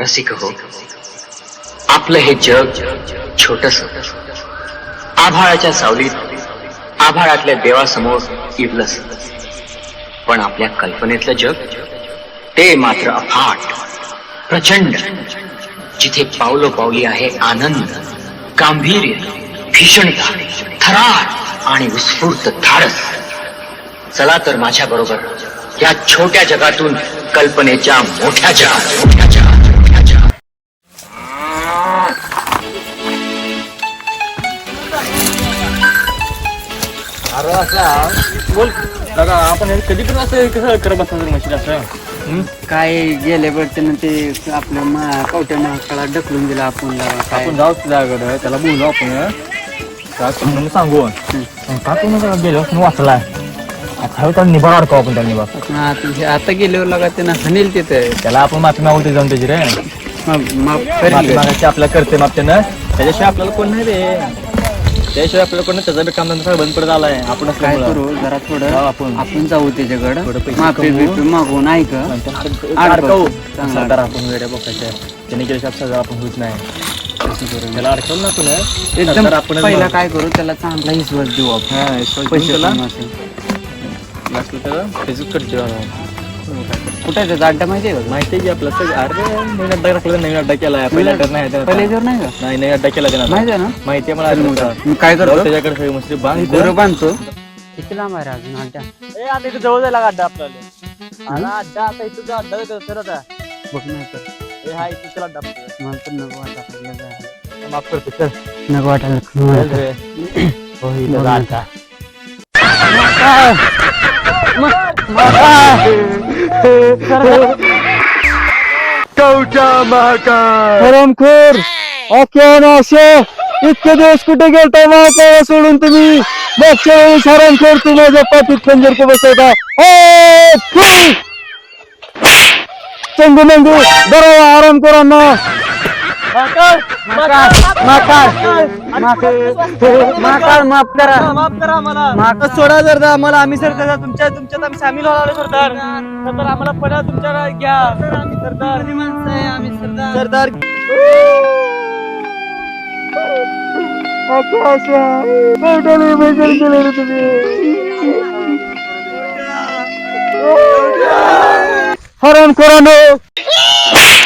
रसिक हो. आपलं हे जग छोटस. आभाळाच्या सावलीत आभाळातल्या देवासमोर इवलस पण आपल्या कल्पनेतलं जग ते मात्र अफाट प्रचंड. जिथे पावलो पावली आहे आनंद गांभीर्य भीषणता थरार आणि उत्स्फूर्त धाडस. चला तर माझ्या बरोबर या छोट्या जगातून कल्पनेच्या मोठ्या जगात. अरे असं बोल. दादा आपण हे कधी पण असं कसं करत बसणार मशीन असं? हं? काय गेले त्यानं ते आपल्या मा कवट्या महाकाळा ढकलून दिला आपण. काय? आपण जाऊ त्याच्याकडे त्याला बोलू आपण करू म्हणून सांगू का तुम्ही त्याला गेलो वाचलाय? आता त्याला निभार अडकाव आपण त्याला निभार हा, ते आता गेल्यावर लगा त्यानं हनेल तिथे. त्याला आपण माफी मागवते जाऊन त्याची रे. माफ माफ माफी करेल मागायची आपल्याला करते माफ त्यानं. त्याच्याशिवाय आपल्याला कोण नाही रे. त्याशिवाय नाही त्याचा बी काम धंदा बंद पडत आलाय. आपण काय. करू? जरा थोडं जाऊ आपण. आपण जाऊ त्याच्याकडं. थोडं पैसे माफी कमवू. बिफी मागून ऐक. अडकव. चांगलं आपण वेड्या त्याने केल्याशिवाय सगळं आपण होत नाही. त्याला अडकवलं ना आपण. एकदम नंतर आपण पहिला काय करू? त्याला चांगला विश्वास देऊ आपण. हा, पैसे त्याला. कमी असेल. लागलं तर त्याचंच कडचे कुठे त्याचा अड्डा माहिती आहे माहिती आहे की आपलं सगळं अरे नवीन अड्डा टाकला नवीन अड्डा केलाय? पहिला अड्डा नाही त्याला. पहिले जर नाही का? नाही नवीन अड्डा केला त्यानं. माहिती आहे ना? माहिती आहे मला अड्डा. मी काय जाऊ करतो त्याच्याकडे सगळी मस्त बांध गोरं बांधतो. किती लांब आहे रे अजून अड्डा? ए आता इथं जवळ जायला अड्डा आपल्याला. आला अड्डा आता इथं जो अड्डा होता तर आता. बघ नाही तर ए हा इथं चला अड्डा आपल्याला. मला तर नको वाटायला जायला. माफ करतो चल. नको वाटायला चल रे. हो इथं जा अड्डा कवचा महाकाळ हरामखोर असे इतके दिवस कुठे गेलता महाकाळ सोडून तुम्ही? मागच्या वेळेस हरामखोर तू माझ्या पाठीत खंजर को बसवता चंगू मंगू बरोबर आराम करा आरामखोरांना माकाळ माफ करा. माफ करा आम्हाला. माफ सोडा जर आम्हाला आम्ही सरदार तुमच्या तुमच्यात आम्ही सामील व्हायला सरदार सरदार आम्हाला परत तुमच्या घ्या. सरदार आम्ही सरदार सरदार हराम करानो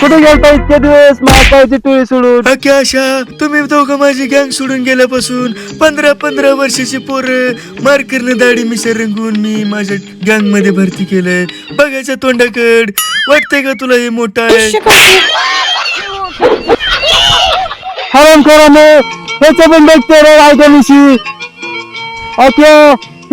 कुठे गेलता इतके दिवस? महाकाळची टोळी सोडून. अख्या तुम्ही दोघं माझी गँग सोडून गेल्यापासून पंधरा पंधरा वर्षाची पोरं. मार्करनं दाढी मिसर रंगून मी माझ्या गँगमध्ये भरती केलंय. बघायच्या तोंडाकड. वाटतंय का तुला हे मोठा आहे? हराम करानो याचं पण बघते रे आयदनीशी ओके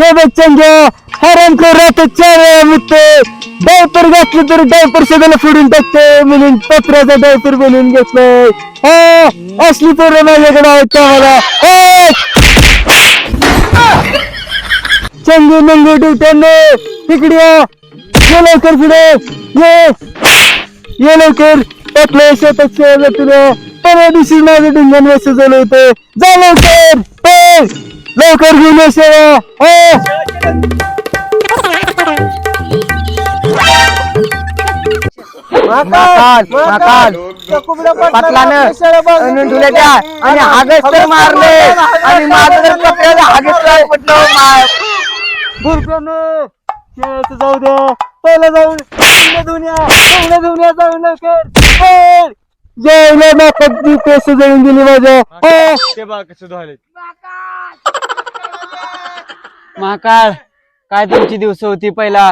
हे बच्चन घ्या हराम कर राहते चार वेळा मुतते डायपर घातलं तर डायपर सगळ्याला फोडून टाकते म्हणून पत्राचा डायपर बनवून घेतलाय. हा असली पोरं माझ्याकडे आहेत तुम्हाला मला चंगू मंगू ड्युट्याने तिकडे ये. ये लवकर पुढे. ये. ये लवकर. टाकलं शेतात शेवलं तुला परवा दिवशी माझं डिंगण व्यस्त झालं होतं. जा लवकर. लवकर घेऊन ये सेवा हो. आणि हागच तर मारले. आणि माझं तर कपड्याला काय खेळायचं जाऊ द्या. पहिला जाऊन दुनिया दुनिया लवकर जेवलं ना कधी पैसे ते कसं धुवायले. महाकाळ काय तुमची दिवस होती पहिला?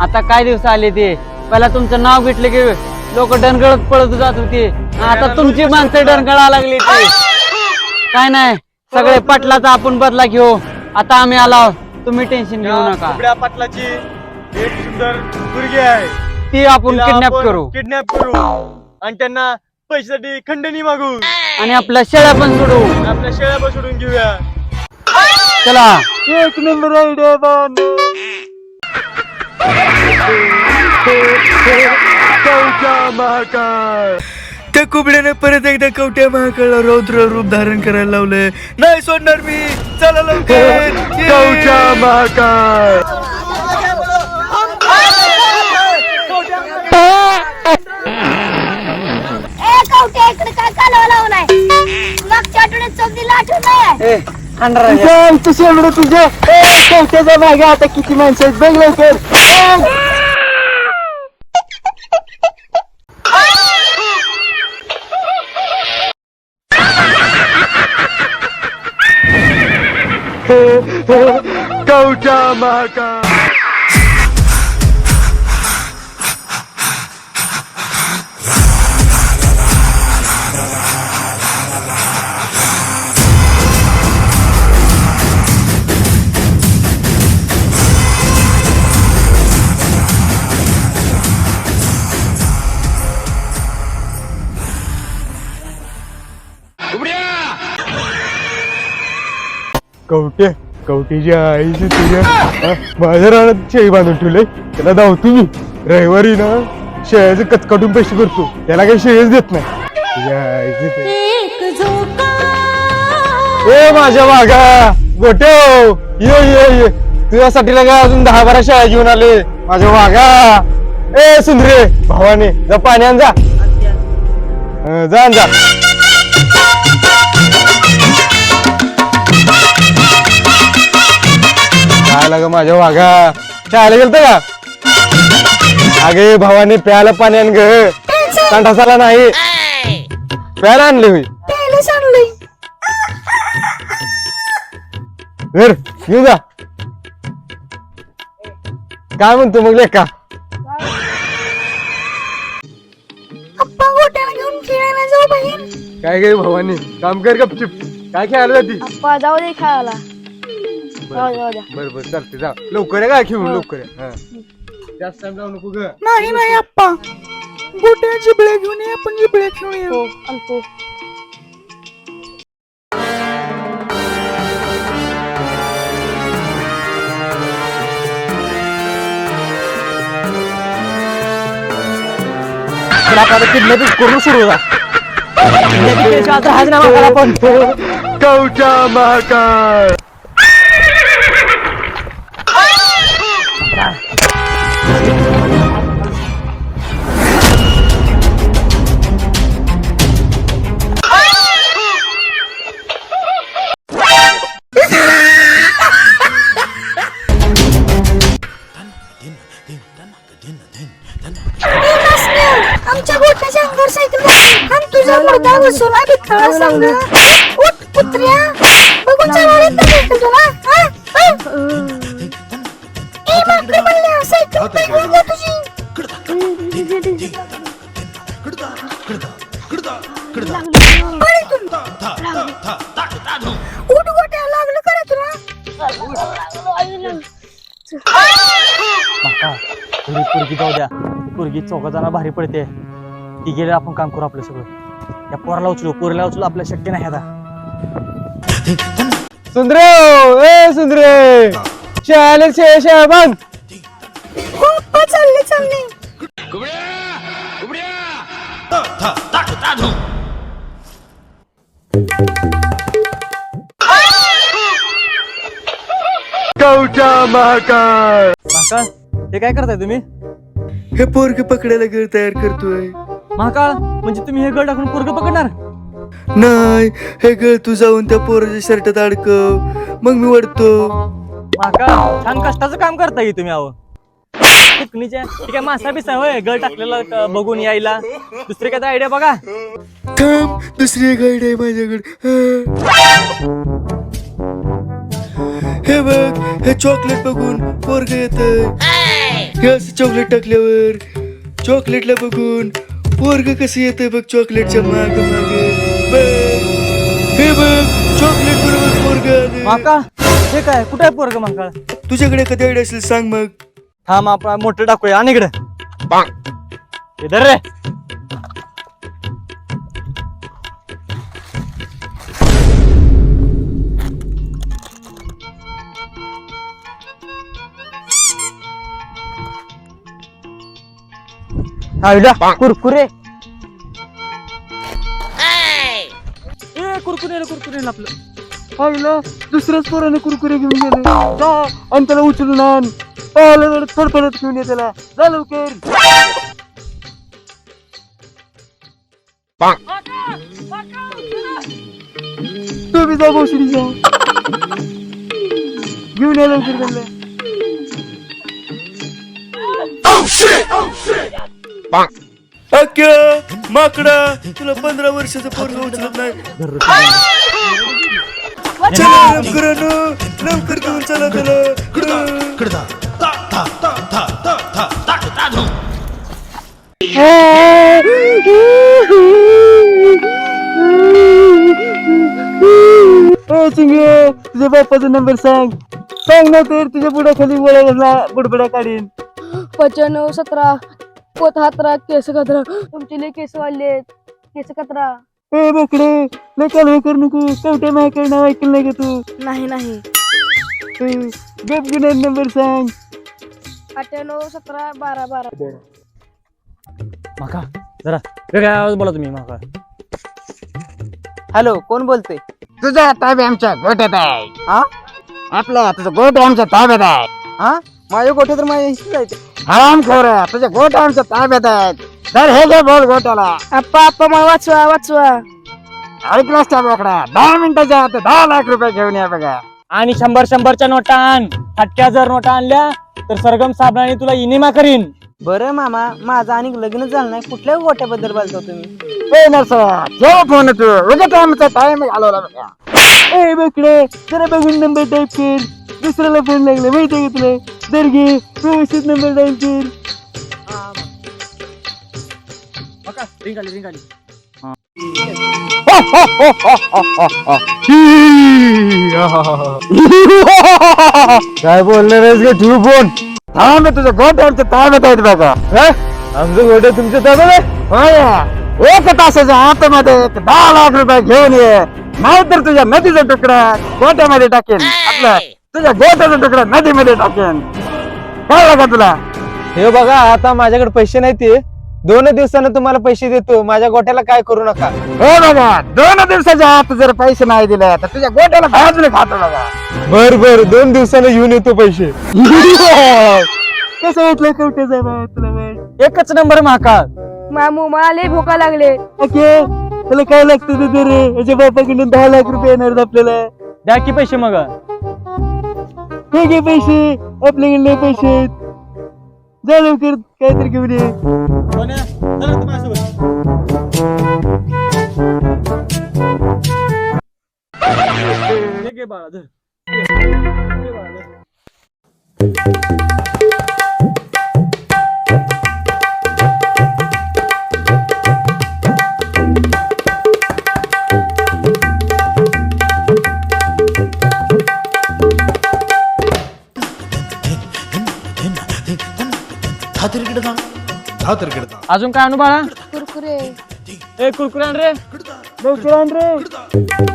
आता काय दिवस आले ते? पहिला तुमचं नाव घेतलं की लोक डणगळत पळत जात होती. आता तुमची माणसं डणगळा लागली ती काय नाही सगळे पटलाचा आपण बदला घेऊ. आता आम्ही आलो तुम्ही टेन्शन घेऊ नका. पाटलाची एक सुंदर मुलगी आहे. ती आपण किडनॅप करू. किडनॅप करू. आणि त्यांना पैशासाठी खंडणी मागू. आणि आपल्या शेळ्या पण सोडू. आपल्या शेळ्या बसवून घेऊया. चला. एक नंबर आयडिया महाकाळ. त्या कुबड्याने परत एकदा कवट्या महाकाळला रौद्र रूप धारण करायला लावलंय. नाही सोडणार मी. चला लवकर. कवट्या महाकाळ. तुझ्या कवट्याचा मागे आता किती माणसं आहेत? बघ लवकर. बघ. कवटा महाका कवटे कवटीच्या आईची तुझ्या माझ्या रानात शेळी बांधून ठेवले त्याला धावतो मी. रविवारी ना शेळ्याचे कचकाटून पैसे करतो त्याला काही शेळीच देत नाही. तुझ्या आईची ते. एक झोका. ए माझ्या वाघा गोटे हो. ये ये ये. तुझ्यासाठी लगा अजून दहा बारा शाळा घेऊन आले. माझ्या वाघा ए सुंदरे भावाने जा पाण्यान जा. जा जा. काय लाग माझ्या वाघा. शाळेला गेलत का? अगे भावाने प्यायला पाणी आण ग. नाही. प्यायला आणले होई धर घेऊ जा. काय म्हणतो मग लेका? काय गे भावानी? काम कर गपचिप. काय खेळायला जाती? जाऊ दे खेळायला. जाऊ जाऊ द्या बर बर चालते जा. लवकर आहे काय खेळून लवकर. हा. जास्त टाइम जाऊ नको ग. नाही नाही अप्पा गोट्या जिबळ्या घेऊन ये आपण जिबळ्या खेळूया हो आणतो किडनॅपिंग करून सुरू कवटा महाकाळ आमच्या गोट्याच्या अंगावर सायकल आणि तुझा मुर्दा बसवला भिकाळा सांग उठ कुत्र्या. बघून चालवलं तुला? ए माकडे पोरगी जाऊ द्या पोरगी चौघा जण भारी पडते ती गेले आपण काम करू आपलं सगळं या पोराला उचलू पोरीला उचलू आपल्या शक्य नाही आता सुंदरे ए सुंदरे! शाळे शेळ शाळा बंद! चालले चालले. कवटा महाकाळ हे काय करताय तुम्ही? हे पोरग पकडायला घर तयार करतोय. महाकाळ म्हणजे तुम्ही हे गळ टाकून पोरग पकडणार? नाही हे गळ तू जाऊन त्या पोराच्या शर्टात अडकव. मग मी वडतो महाकाळ छान कष्टाचं काम करताय तुम्ही अहो चिकणीच्या ठीक आहे मासा बिसा होय गळ टाकलेला बघून यायला. दुसरी काय आयडिया बघा. थांब दुसरी एक आयडिया आहे माझ्याकडे. हे बघ हे चॉकलेट बघून पोरग येत हे असं चॉकलेट टाकल्यावर चॉकलेटला बघून पोरग कसं येतंय बघ चॉकलेटच्या माग माग. हे बघ चॉकलेट बरोबर पोरग महाकाळ हे काय कुठे आहे पोरग महाकाळ तुझ्याकडे कधी आयडिया असेल सांग मग. थांब आपण मोठं टाकूया. आणि इकडे. इधर रे. कुरकुरे ए कुरकुरे कुरकुरे आपलं. दुसऱ्याच पोराने कुरकुरे घेऊन गेले. जा आणि त्याला उचलून आण. पाहिलं थडपडत घेऊन ये त्याला. जा लवकर. तुम्ही जा भोसडीच्या घेऊन या लवकर त्यांना. अक्या माकडा तुला पंधरा वर्षाचं पोरग उचलत नाही. चला. लवकर. लवकर घेऊन चला त्याला. ए बाप्पाचा नंबर सांग. सांग ना तर तुझ्या बुडाखाली बोलायला बुडबुड्या काढीन. पचानव सतरा पोत हातरा केस कतरा तुमचे लय केस वाढले केस कतरा. ए बकडे लय कालवे करू नको. कवट्या माझ्याकडे नाव ऐकलं नाही का तू? नाही नाही. गप गुन्हा नंबर सांग. अठ्ठ्याण्णव सतरा बारा बारा. माका जरा वेगळ्या आवाज बोला तुम्ही माका. हॅलो कोण बोलते तुझा ताबे आमच्या गोट्यात आहे. हा? आपला तुझा गोट आमच्या ताब्यात आहे. हा? माझ्या गोठे तर माझ्या हराम खोर तुझे गोट आमच्या ताब्यात आहेत. तर हे घे बोल गोट्याला आप्पा आप्पा मला वाचवा वाचवा. ऐकलास का बोकडा. दहा मिनिटाच्या आत दहा लाख रुपये घेऊन या बघा. आणि शंभर शंभरच्या नोटा आण. फटक्या जर नोटा आणल्या तर सरगम साबणाने तुला इनिमा करीन. बरं मामा माझं आणि लग्न झालं नाही कुठल्या गोट्याबद्दल बोलतो तुम्ही? ए नरसा ठेव फोन तू आमचा टाइम घालवला बघा ए बकडे जरा बघून नंबर टाईप कर दुसऱ्याला फोन लागला माहिती का तुला? दर घे व्यवस्थित नंबर टाईप कर रिंग आली रिंग आली. काय बोलले रे ठेव फोन थांब तुझं गोट आमच्या ताब्यात आहेत बघा. आमचं ताब्यात आहे होय एक तासाच्या आतमध्ये एक दहा लाख रुपये घेऊन ये. नाहीतर तुझ्या नदीचा तुकडा गोट्यामध्ये टाकेन. आपलं तुझ्या गोट्याचा तुकडा नदीमध्ये टाकेन. कळलं का तुला? हे बघा आता माझ्याकडे पैसे नाही ते. दोन दिवसानं तुम्हाला पैसे देतो. माझ्या गोट्याला काय करू नका. हो बघा. दोन दिवसाच्या आत जर पैसे नाही दिले तर तुझ्या गोट्याला बाजूला खातो बघा. बर बर. दोन दिवसानं घेऊन येतो पैसे. कसं वाटलं बाय तुला एकच नंबर माका मामू मला लय भोका लागले. ओके त्याला काय लागतं ते दे रे याच्या बापाकडून दहा लाख रुपये येणार आपल्याला. द्या की पैसे मग. हे घे पैसे. आपल्याकडे लय पैसे आहेत. जा लवकर काहीतरी घेऊन ये. बाळा अजून काय बाळा? कुरकुरे. ए कुरकुरे आण रे. आण रे.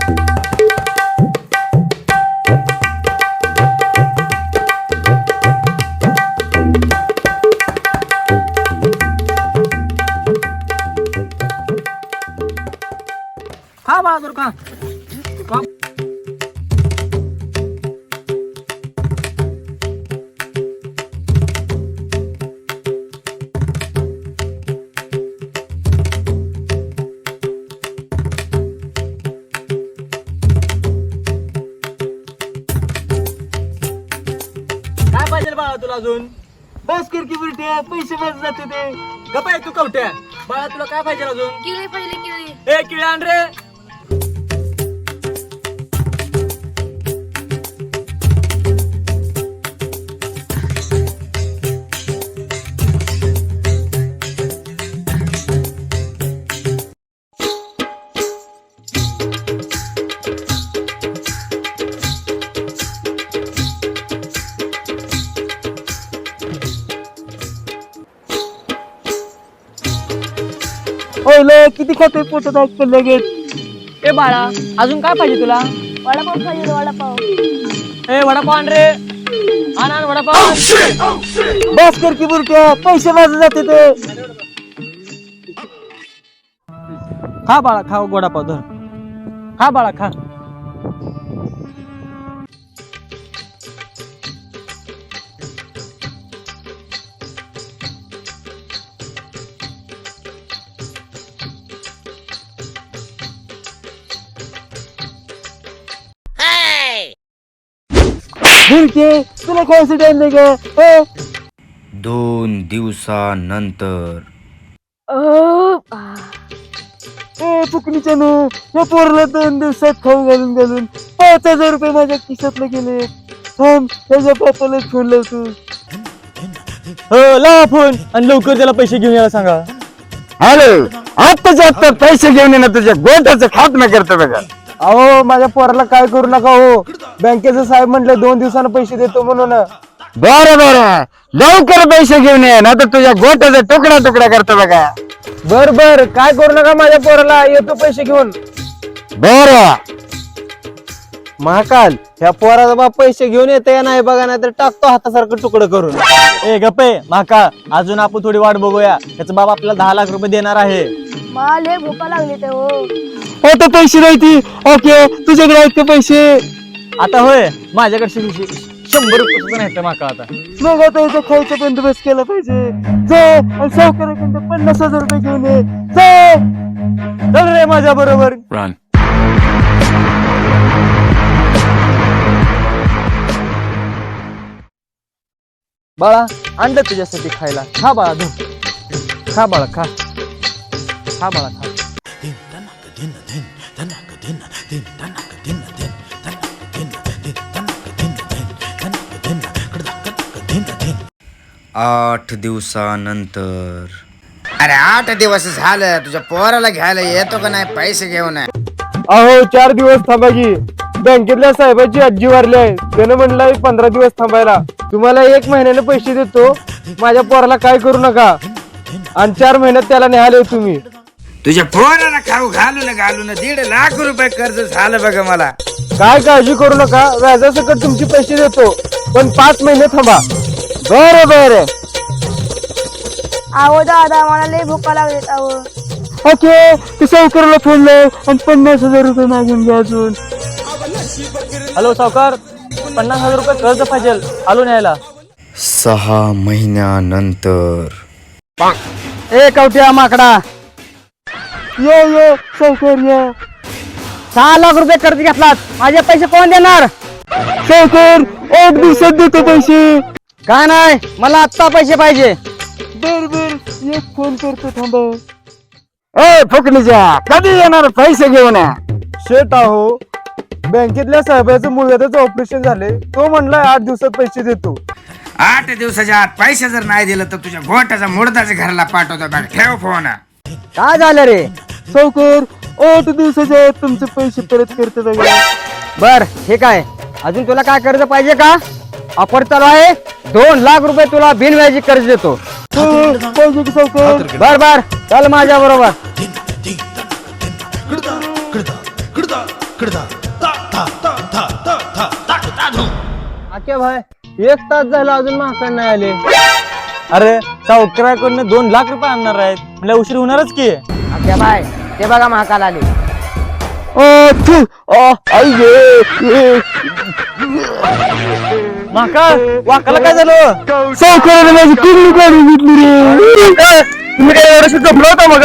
करू का काय पाहिजे बाळा तुला अजून? बस कर की बुरट्या पैसे माझे जाते ते गपाय तू कवट्या. बाळा तुला काय पाहिजे अजून? किळी पाहिजे किळी. ए किळे आण रे. किती खाते पोटात ऐकतं लगेच. ए बाळा अजून काय पाहिजे तुला? वडापाव पाहिजे वडापाव. ए वडापाव आण रे. आण आण वडापाव. आण. बस कर की बुरट्या पैसे माझे जाते ते. खा बाळा खा वडापाव धर. खा बाळा खा. भिरके तुला खायचं टाइम नाही का? दोन दिवसानंतर. ए फुकणीच्यानो या पोरला दोन दिवसात खाऊ घालून घालून पाच हजार रुपये माझ्या खिशातले गेले. थांब त्याच्या बापाला फोन लावतो. हो लावा फोन आणि लवकर त्याला पैसे घेऊन यायला सांगा. हॅलो आत्ताच्या आत्ता पैसे घेऊन ये ना तुझ्या गोट्याचं खात्मा करतो बघा. अहो माझ्या पोराला काय करू नका हो. बँकेचं साहेब म्हटले दोन दिवसानं पैसे देतो म्हणून. बरं बरं. लवकर पैसे घेऊन ये ना तर तुझ्या गोट्याचा तुकडा तुकडा करतो बघा. बर बर. काय करू नका माझ्या पोराला येतो पैसे घेऊन. बरं. महाकाल ह्या पोराचा बाप पैसे घेऊन येते या नाही बघा नाही तर टाकतो हातासारखं तुकडं करून. ए गप्पे माका अजून आपण थोडी वाट बघूया. त्याचा बाबा आपल्याला दहा लाख रुपये देणार आहे. मला लय भूका लागली ते हो. आता पैसे नाही ती. ओके तुझ्याकडे आहेत का पैसे? आता होय माझ्याकडे शंभर रुपये सुद्धा नाही माका आता. मग आता याचा खायचा बंदोबस्त केला पाहिजे. जा सावकाराकडे पन्नास हजार रुपये घेऊन ये. जा. चल रे माझ्या बरोबर. बाळा आणलं तुझ्यासाठी खायला. खा बाळा धू खा बाळा खा. खा बाळा खा. आठ दिवसानंतर अरे आठ दिवस झालं तुझ्या पोराला घ्यायला येतो का नाही पैसे घेऊन अहो चार दिवस थांबा की बँकेतल्या साहेबाची आजी वारली आहे त्यानं म्हणलंय पंधरा दिवस थांबायला तुम्हाला एक महिन्याने पैसे देतो माझ्या पोराला काय करू नका आणि चार महिन्यात त्याला न्यायला येऊ तुम्ही तुझ्या पोराला खाऊ घालून घालून दीड लाख रुपये कर्ज झालं बघ मला. काय काळजी करू नका व्याजासकट तुमचे पैसे देतो. पण पाच महिने थांबा. बरं बरं. अहो दादा मला लय भूका लागलीत ओके ते सावकाराला फोन लाव आणि पन्नास हजार रुपये मागून घ्या अजून. हॅलो सावकार. पन्नास हजार रुपये कर्ज पाहिजे आलो न्यायला सहा महिन्यानंतर. ए कवट्या माकडा. ये ये सावकार ये. सहा लाख रुपये कर्ज घेतलात. माझे पैसे कोण देणार? सावकार आठ दिवसात देतो पैसे. काय नाही? मला आत्ता पैसे पाहिजे. बर बर एक फोन करतो थांबा. ए फुकणीच्या कधी येणार पैसे घेऊन? ये? शेट आहो बँकेतल्या साहेबाचं मुलगाचं ऑपरेशन झाले तो म्हणलाय आठ दिवसात पैसे देतो. आठ दिवसाच्या आत पैसे जर नाही दिलं तर तुझ्या गोट्याचा मुडदाच्या घराला पाठवतो. बघ ठेव फोन काय झालं रे? सावकार आठ दिवसाच्या आत तुमचे पैसे परत करतो बघा बर ठीक आहे अजून तुला काय कर्ज पाहिजे का? ऑफर चालू आहे. दोन लाख रुपये तुला बिनव्याजी कर्ज देतो. हो, पाहिजे की सावकार? बर बर. चल माझ्या बरोबर. आके भाई एक तास झाला अजून महाकाड नाही आले. अरे सावकाराकडनं दोन लाख रुपये आणणार आहेत. म्हणजे उशीर होणारच की. बाय ते बघा महाकाल आले. माका वाकाला काय झालं? सावकाराने माझी किडनी काढून घेतली रे. तुम्ही काय एवढं जमलं होतं मग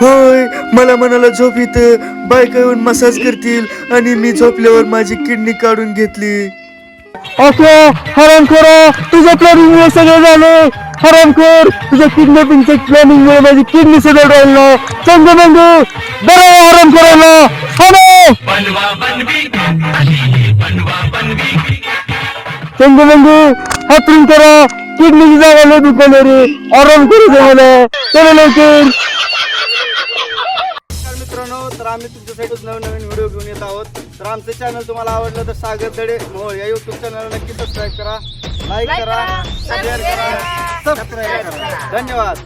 होय मला मनाला झोप येतं बायका येऊन मसाज करतील आणि मी झोपल्यावर माझी किडनी काढून घेतली. ओके हराम करा तुझ्या प्लॅनिंग मुळे सगळं झालं. हराम तुझ्या किडनॅपिंगच्या प्लॅनिंग मुळे माझी किडनी सगळं राहिलं. चंग मंग बरं हराम करायला चंग मंग हातरून करा. किडनीची जागा नाही दुखायला रे. आराम करू दे मला चला लवकर. मित्रांनो तर आम्ही तुमच्यासाठीच नवीन नवीन व्हिडिओ घेऊन येत आहोत. तर आमचं चॅनल तुम्हाला आवडलं तर सागर दडे मोहोळ या युट्यूब चॅनल नक्की सबस्क्राईब करा लाईक करा शेअर करा सबस्क्राईब करा. धन्यवाद.